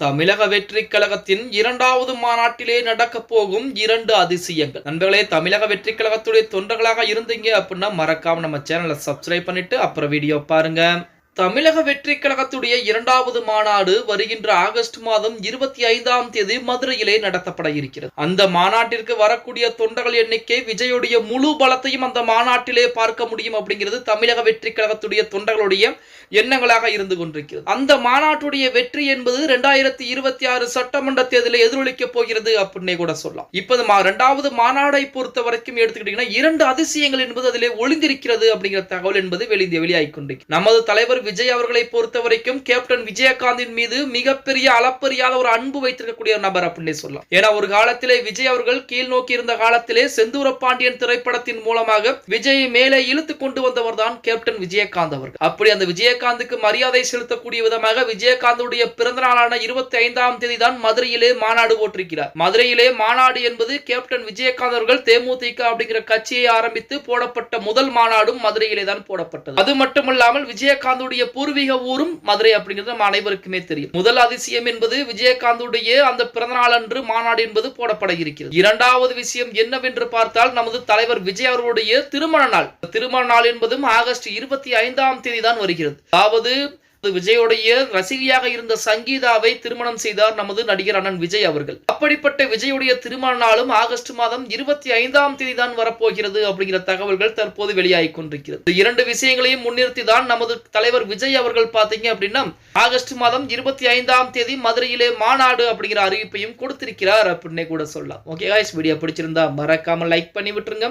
தமிழக வெற்றி கழகத்தின் இரண்டாவது மாநாட்டிலே நடக்க போகும் இரண்டு அதிசயங்கள். நண்பர்களே தமிழக வெற்றி கழகத்துடைய தொண்டர்களாக இருந்தீங்க அப்படின்னா மறக்காம நம்ம சேனலை சப்ஸ்கிரைப் பண்ணிட்டு அப்புறம் வீடியோ பாருங்க. தமிழக வெற்றி கழகத்துடைய இரண்டாவது மாநாடு வருகின்ற ஆகஸ்ட் மாதம் இருபத்தி ஐந்தாம் தேதி மதுரையிலே நடத்தப்பட இருக்கிறது. அந்த மாநாட்டிற்கு வரக்கூடிய தொண்டர்கள் எண்ணிக்கை விஜயுடைய முழு பலத்தையும் அந்த மாநாட்டிலே பார்க்க முடியும் அப்படிங்கிறது தமிழக வெற்றி கழகத்துடைய தொண்டர்களுடைய எண்ணங்களாக இருந்து கொண்டிருக்கிறது. அந்த மாநாட்டுடைய வெற்றி என்பது ரெண்டாயிரத்தி இருபத்தி ஆறு சட்டமன்ற தேர்தலில் எதிரொலிக்க போகிறது அப்படின்னே கூட சொல்லலாம். இப்போது மா- இரண்டாவது மாநாடை பொறுத்த வரைக்கும் எடுத்துக்கிட்டீங்கன்னா இரண்டு அதிசயங்கள் என்பது அதிலே ஒளிந்திருக்கிறது அப்படிங்கிற தகவல் என்பது வெளி வெளியாகி கொண்டிருக்கிறது நமது தலைவர் விஜய் அவர்களை பொறுத்த வரைக்கும் கேப்டன் விஜயகாந்தின் மீது மிகப்பெரிய அளப்பரியாத ஒரு அன்பு வைத்திருக்கக்கூடிய ஒரு நபர் அப்படின்னு சொல்லலாம். ஏன்னா ஒரு காலத்திலே விஜய் அவர்கள் கீழ் நோக்கி இருந்த காலத்திலே செந்தூர பாண்டியன் திரைப்படத்தின் மூலமாக விஜயை மேலே இழுத்து கொண்டு வந்தவர் தான் கேப்டன் விஜயகாந்த் அவர்கள். அப்படி அந்த விஜயகாந்துக்கு மரியாதை செலுத்தக்கூடிய விதமாக விஜயகாந்துடைய பிறந்த நாளான இருபத்தி ஐந்தாம் தேதி தான் மதுரையிலே மாநாடு போட்டிருக்கிறார். மதுரையிலே மாநாடு என்பது கேப்டன் விஜயகாந்த் அவர்கள் தேமுதிக அப்படிங்கிற கட்சியை ஆரம்பித்து போடப்பட்ட முதல் மாநாடும் மதுரையிலே தான் போடப்பட்டது. அது மட்டுமல்லாமல் விஜயகாந்துடைய பூர்வீக ஊரும் மதுரை அப்படிங்கிறது நம்ம அனைவருக்குமே தெரியும். முதல் அதிசயம் என்பது விஜயகாந்துடைய அந்த பிறந்த நாள் அன்று மாநாடு என்பது போடப்பட இருக்கிறது. இரண்டாவது விஷயம் என்னவென்று பார்த்தால் நமது தலைவர் விஜய் அவர்களுடைய திருமண நாள். திருமண நாள் என்பதும் ஆகஸ்ட் இருபத்தி ஐந்தாம் தேதி தான் வருகிறது. அதாவது விஜயோடைய ரசிகையாக இருந்த சங்கீதாவை திருமணம் செய்தார் நமது நடிகர் அண்ணன் விஜய் அவர்கள். அப்படிப்பட்ட விஜயுடைய திருமண நாளும் ஆகஸ்ட் மாதம் இருபத்தி ஐந்தாம் தேதி தான் வரப்போகிறது அப்படிங்கிற தகவல்கள் தற்போது வெளியாகி கொண்டிருக்கிறது. இரண்டு விஷயங்களையும் முன்னிறுத்தி தான் நமது தலைவர் விஜய் அவர்கள் பாத்தீங்க அப்படின்னா ஆகஸ்ட் மாதம் இருபத்தி ஐந்தாம் தேதி மதுரையிலே மாநாடு அப்படிங்கிற அறிவிப்பையும் கொடுத்திருக்கிறார் அப்படின்னே கூட சொல்லலாம். ஓகே வீடியோ பிடிச்சிருந்தா மறக்காம லைக் பண்ணி விட்டுருங்க.